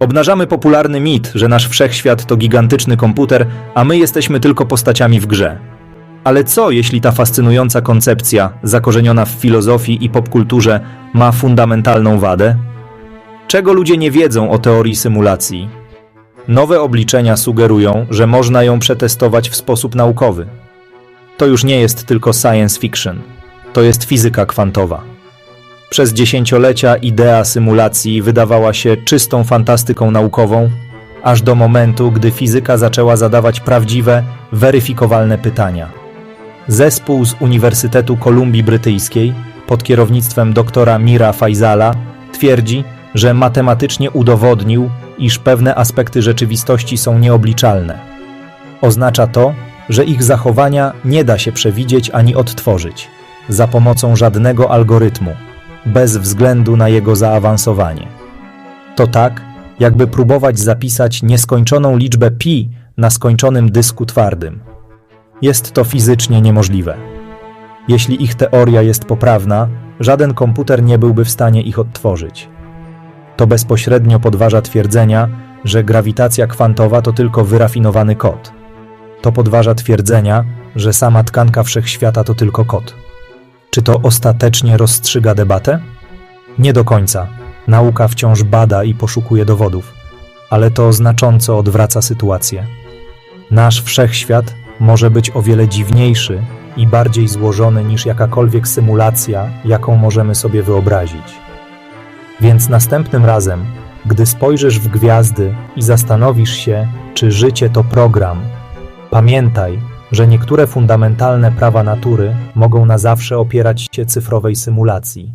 Obnażamy popularny mit, że nasz wszechświat to gigantyczny komputer, a my jesteśmy tylko postaciami w grze. Ale co, jeśli ta fascynująca koncepcja, zakorzeniona w filozofii i popkulturze, ma fundamentalną wadę? Czego ludzie nie wiedzą o teorii symulacji? Nowe obliczenia sugerują, że można ją przetestować w sposób naukowy. To już nie jest tylko science fiction, to jest fizyka kwantowa. Przez dziesięciolecia idea symulacji wydawała się czystą fantastyką naukową, aż do momentu, gdy fizyka zaczęła zadawać prawdziwe, weryfikowalne pytania. Zespół z Uniwersytetu Kolumbii Brytyjskiej pod kierownictwem doktora Mira Faisala twierdzi, że matematycznie udowodnił, iż pewne aspekty rzeczywistości są nieobliczalne. Oznacza to, że ich zachowania nie da się przewidzieć ani odtworzyć za pomocą żadnego algorytmu, bez względu na jego zaawansowanie. To tak, jakby próbować zapisać nieskończoną liczbę pi na skończonym dysku twardym. Jest to fizycznie niemożliwe. Jeśli ich teoria jest poprawna, żaden komputer nie byłby w stanie ich odtworzyć. To bezpośrednio podważa twierdzenia, że grawitacja kwantowa to tylko wyrafinowany kod. To podważa twierdzenia, że sama tkanka wszechświata to tylko kod. Czy to ostatecznie rozstrzyga debatę? Nie do końca. Nauka wciąż bada i poszukuje dowodów, ale to znacząco odwraca sytuację. Nasz wszechświat może być o wiele dziwniejszy i bardziej złożony niż jakakolwiek symulacja, jaką możemy sobie wyobrazić. Więc następnym razem, gdy spojrzysz w gwiazdy i zastanowisz się, czy życie to program, pamiętaj, że niektóre fundamentalne prawa natury mogą na zawsze opierać się cyfrowej symulacji.